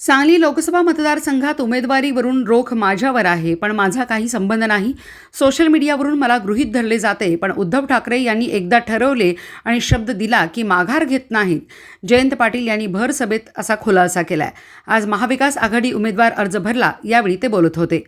सांगली लोकसभा मतदारसंघात उमेदवारीवरून रोख माझ्यावर आहे पण माझा काही संबंध नाही. सोशल मीडियावरून मला गृहीत धरले जाते पण उद्धव ठाकरे यांनी एकदा ठरवले आणि शब्द दिला की माघार घेत नाहीत. जयंत पाटील यांनी भर सभेत असा खुलासा केलाय. आज महाविकास आघाडी उमेदवार अर्ज भरला यावेळी ते बोलत होते.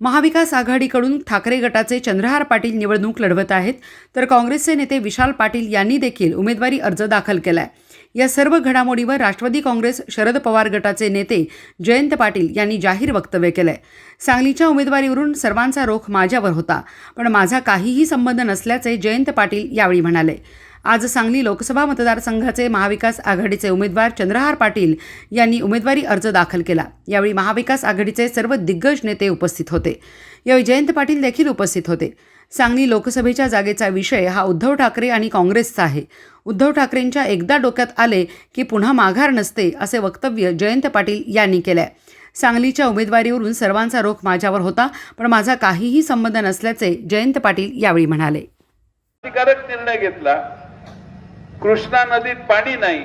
महाविकास आघाडीकडून ठाकरे गटाचे चंद्रहार पाटील निवडणूक लढवत आहेत तर काँग्रेसचे नेते विशाल पाटील यांनी देखील उमेदवारी अर्ज दाखल केला आहे या सर्व घडामोडीवर राष्ट्रवादी काँग्रेस शरद पवार गटाचे नेते जयंत पाटील यांनी जाहीर वक्तव्य केलंय. सांगलीच्या उमेदवारीवरून सर्वांचा रोख माझ्यावर होता पण माझा काहीही संबंध नसल्याचे जयंत पाटील यावेळी म्हणाले. आज सांगली लोकसभा मतदारसंघाचे महाविकास आघाडीचे उमेदवार चंद्रहार पाटील यांनी उमेदवारी अर्ज दाखल केला. यावेळी महाविकास आघाडीचे सर्व दिग्गज नेते उपस्थित होते. यावेळी जयंत पाटील देखील उपस्थित होते. सांगली लोकसभेच्या जागेचा विषय हा उद्धव ठाकरे आणि काँग्रेसचा आहे. उद्धव ठाकरेंच्या एकदा डोक्यात आले की पुन्हा माघार नसते असे वक्तव्य जयंत पाटील यांनी केलंय. सांगलीच्या उमेदवारीवरून सर्वांचा रोख माझ्यावर होता पण माझा काहीही संबंध नसल्याचे जयंत पाटील यावेळी म्हणाले. निर्णय घेतला. कृष्णा नदीत पाणी नाही.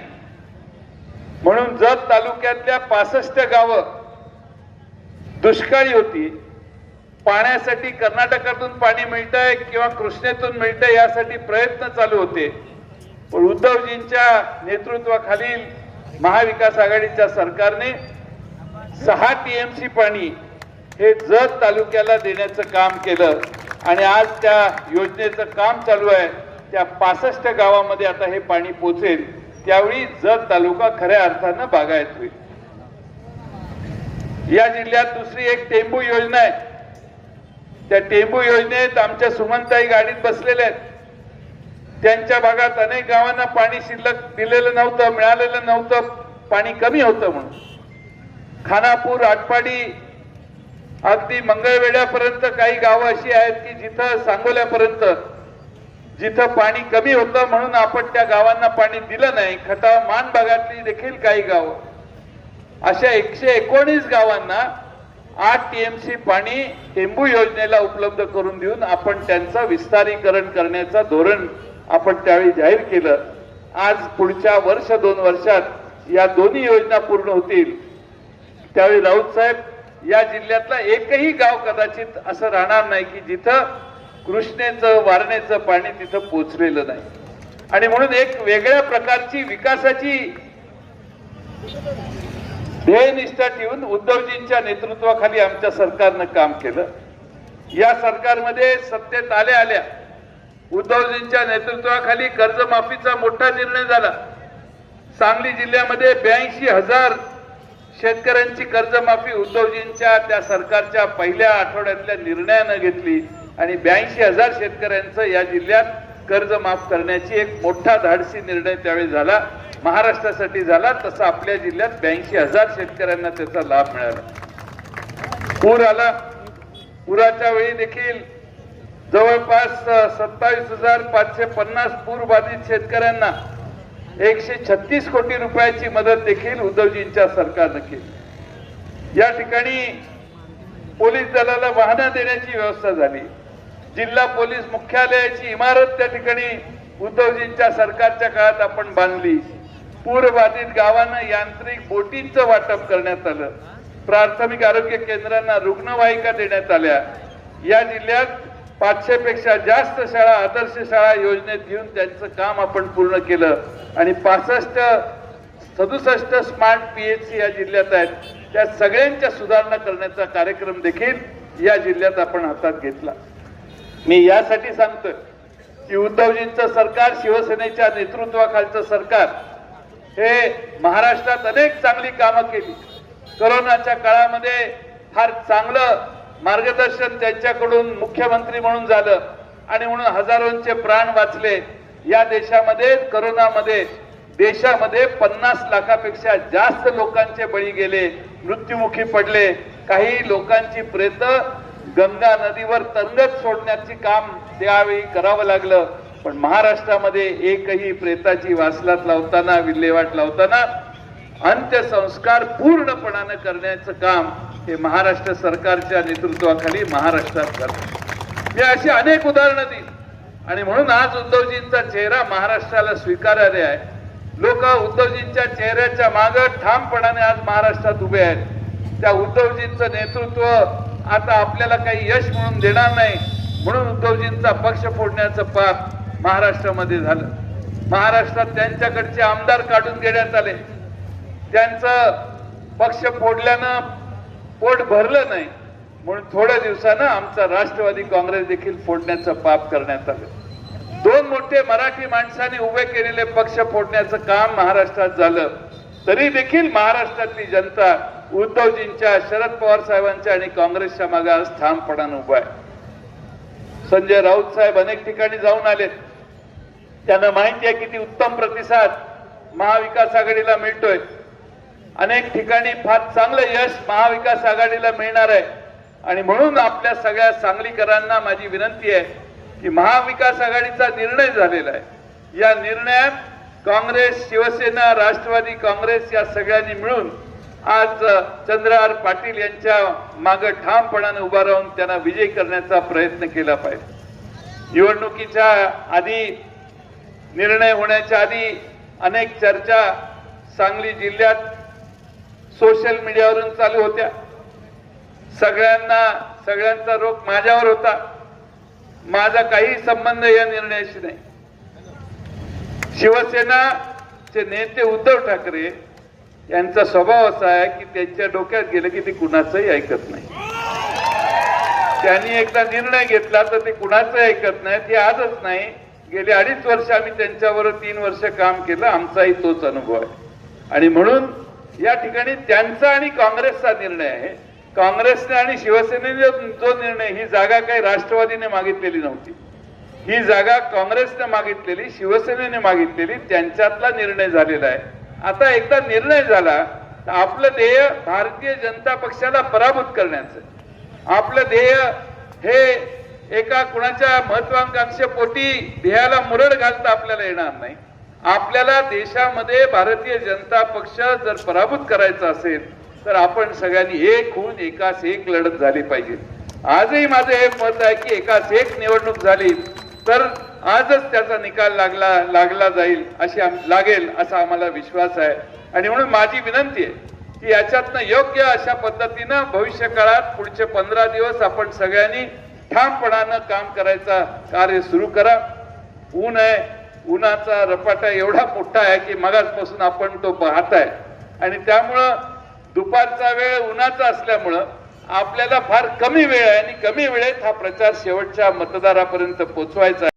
म्हणून जत तालुक्यातल्या पासष्ट गावं दुष्काळी होती. पाण्यासाठी कर्नाटकातून पाणी मिळतंय किंवा कृष्णेतून मिळतंय यासाठी प्रयत्न चालू होते. पण उद्धवजींच्या नेतृत्वाखालील महाविकास आघाडीच्या सरकारने सहा टीएमसी पाणी हे जत तालुक्याला देण्याचं काम केलं आणि आज त्या योजनेचं काम चालू आहे. त्या पासष्ट गावामध्ये आता हे पाणी पोचेल. त्यावेळी जत तालुका खऱ्या अर्थानं बागायत होईल. या जिल्ह्यात दुसरी एक टेंबू योजना आहे. त्या टेंबू योजनेत आमच्या सुमनताई गाडीत बसलेल्या आहेत. त्यांच्या भागात अनेक गावांना पाणी शिल्लक दिलेलं नव्हतं मिळालेलं नव्हतं पाणी कमी होतं म्हणून. खानापूर आटपाडी अगदी मंगळवेड्यापर्यंत काही गावं अशी आहेत की जिथं सांगोल्यापर्यंत जिथं पाणी कमी होतं म्हणून आपण त्या गावांना पाणी दिलं नाही. खटाव मान भागातली देखील काही गावं. अशा एकशे एकोणीस गावांना आठ टीएमसी पाणी टेंबू योजनेला उपलब्ध करून देऊन आपण त्यांचं विस्तारीकरण करण्याचं धोरण आपण त्यावेळी जाहीर केलं. आज पुढच्या वर्ष दोन वर्षात या दोन्ही योजना पूर्ण होतील. त्यावेळी राऊत साहेब या जिल्ह्यातला एकही गाव कदाचित असं राहणार नाही की जिथं कृष्णेचं वारणेचं पाणी तिथं पोचलेलं नाही. आणि म्हणून एक वेगळ्या प्रकारची विकासाची ध्येयनिष्ठा ठेवून उद्धवजींच्या नेतृत्वाखाली आमच्या सरकारनं काम केलं. या सरकारमध्ये सत्तेत आल्या आल्या उद्धवजींच्या नेतृत्वाखाली कर्जमाफीचा मोठा निर्णय झाला. सांगली जिल्ह्यामध्ये ब्याऐंशी हजार शेतकऱ्यांची कर्जमाफी उद्धवजींच्या त्या सरकारच्या पहिल्या आठवड्यातल्या निर्णयानं घेतली आणि ब्याऐंशी हजार शेतकऱ्यांचं या जिल्ह्यात कर्ज माफ करण्याची एक मोठा धाडसी निर्णय त्यावेळी झाला. महाराष्ट्रासाठी झाला तसा आपल्या जिल्ह्यात ब्याऐंशी हजार शेतकऱ्यांना त्याचा लाभ मिळाला. पूर आला. पुराच्या वेळी देखील जवळपास सत्तावीस हजार पाचशे पन्नास पूर बाधित शेतकऱ्यांना एकशे छत्तीस कोटी रुपयाची मदत देखील उद्धवजींच्या सरकारनं केली. या ठिकाणी पोलीस दलाला वाहनं देण्याची व्यवस्था झाली. जिल्हा पोलीस मुख्यालयाची इमारत त्या ठिकाणी उद्धवजींच्या सरकारच्या काळात आपण बांधली. पूरबाधित गावांना यांत्रिक बोटींचं वाटप करण्यात आलं. प्राथमिक आरोग्य केंद्रांना रुग्णवाहिका देण्यात आल्या. या जिल्ह्यात पाचशे पेक्षा जास्त शाळा आदर्श शाळा योजनेत घेऊन त्यांचं काम आपण पूर्ण केलं. आणि पासष्ट सदुसष्ट स्मार्ट पीएचसी या जिल्ह्यात आहेत. त्या सगळ्यांच्या सुधारणा करण्याचा कार्यक्रम देखील या जिल्ह्यात आपण हातात घेतला. मी यासाठी सांगतोय की उद्धवजींचं सरकार शिवसेनेच्या नेतृत्वाखालचं सरकार हे महाराष्ट्रात अनेक चांगली कामं केली. करोनाच्या काळामध्ये फार चांगलं मार्गदर्शन त्यांच्याकडून मुख्यमंत्री म्हणून झालं आणि म्हणून हजारोंचे प्राण वाचले. या देशामध्ये करोनामध्ये देशामध्ये पन्नास लाखापेक्षा जास्त लोकांचे बळी गेले मृत्युमुखी पडले. काही लोकांची प्रेत गंगा नदीवर तरंगत सोडण्याचे काम त्यावेळी करावं लागलं. पण महाराष्ट्रामध्ये एकही प्रेताची वासलात लावताना विल्हेवाट लावताना अंत्यसंस्कार पूर्णपणानं करण्याचं काम हे महाराष्ट्र सरकारच्या नेतृत्वाखाली महाराष्ट्रात करत मी अशी अनेक उदाहरणं दिली. आणि म्हणून आज उद्धवजींचा चेहरा महाराष्ट्राला स्वीकारार्ह आहे. लोक उद्धवजींच्या चेहऱ्याच्या माग ठामपणाने आज महाराष्ट्रात उभे आहेत. त्या उद्धवजींचं नेतृत्व आता आपल्याला काही यश म्हणून देणार नाही. म्हणून उद्धवजींचा पक्ष फोडण्याचं पाप महाराष्ट्रामध्ये झालं. महाराष्ट्रात त्यांच्याकडचे आमदार काढून घेण्यात आले. त्यांचं पक्ष फोडल्यानं पोट भरलं नाही. म्हणून थोड्या दिवसानं आमचा राष्ट्रवादी काँग्रेस देखील फोडण्याचं पाप करण्यात आलं. दोन मोठे मराठी माणसाने उभे केलेले पक्ष फोडण्याचं काम महाराष्ट्रात झालं. तरी देखील महाराष्ट्रातली जनता उद्धवजींच्या शरद पवार साहेबांच्या आणि काँग्रेसच्या मागे आज ठामपणानं उभा आहे. संजय राऊत साहेब अनेक ठिकाणी जाऊन आलेत. त्यांना माहिती आहे किती उत्तम प्रतिसाद महाविकास आघाडीला मिळतोय. अनेक ठिकाणी फार चांगलं यश महाविकास आघाडीला मिळणार आहे. आणि म्हणून आपल्या सगळ्या सांगलीकरांना माझी विनंती आहे की महाविकास आघाडीचा निर्णय झालेला आहे. या निर्णयात काँग्रेस शिवसेना राष्ट्रवादी काँग्रेस या सगळ्यांनी मिळून आज चंद्रहार पाटील यांच्या मागे ठामपणाने उभा राहून त्यांना विजय करण्याचा प्रयत्न केला पाहिजे. निवडणुकीच्या आधी निर्णय होण्याच्या आधी अनेक चर्चा सांगली जिल्ह्यात सोशल मीडियावरून चालू होत्या. सगळ्यांना सगळ्यांचा रोख माझ्यावर होता. माझा काही संबंध या निर्णयाशी नाही. शिवसेनाचे नेते उद्धव ठाकरे यांचा स्वभाव असा आहे की त्यांच्या डोक्यात गेलं की ते कुणाचंही ऐकत नाही. त्यांनी एकदा निर्णय घेतला तर ते कुणाचं ऐकत नाही ते आजच नाही. गेली अडीच वर्ष आम्ही त्यांच्यावर तीन वर्ष काम केलं. आमचाही तोच अनुभव आहे. आणि म्हणून या ठिकाणी त्यांचा आणि काँग्रेसचा निर्णय आहे. काँग्रेसने आणि शिवसेनेने जो निर्णय ही जागा काही राष्ट्रवादीने मागितलेली नव्हती. ही जागा काँग्रेसने मागितलेली शिवसेनेने मागितलेली त्यांच्यातला निर्णय झालेला आहे. आता एकदा निर्णय झाला तर आपलं ध्येय भारतीय जनता पक्षाला पराभूत करण्याचं आपलं ध्येय हे एका कुणाच्या महत्वाकांक्षेपोटी ध्येयाला मुरड घालता आपल्याला येणार नाही. आपल्याला देशामध्ये भारतीय जनता पक्ष जर पराभूत करायचा असेल तर आपण सगळ्यांनी एक होऊन एकाच एक लढत झाली पाहिजे. आजही माझं हे मत आहे की एकाच एक निवडणूक झाली तर आजच त्याचा निकाल लागला लागला जाईल अशी लागेल असा आम्हाला विश्वास आहे. आणि म्हणून माझी विनंती आहे की याच्यातनं योग्य अशा पद्धतीनं भविष्य काळात पुढचे पंधरा दिवस आपण सगळ्यांनी ठामपणानं काम करायचा कार्य सुरू करा. ऊन आहे उन्हाचा रपाटा एवढा मोठा आहे की मगाचपासून आपण तो पाहत आहे आणि त्यामुळं दुपारचा वेळ उन्हाचा असल्यामुळं आपल्याला फार कमी वेळ आहे आणि कमी वेळेत हा प्रचार शेवटच्या मतदारापर्यंत पोचवायचा आहे.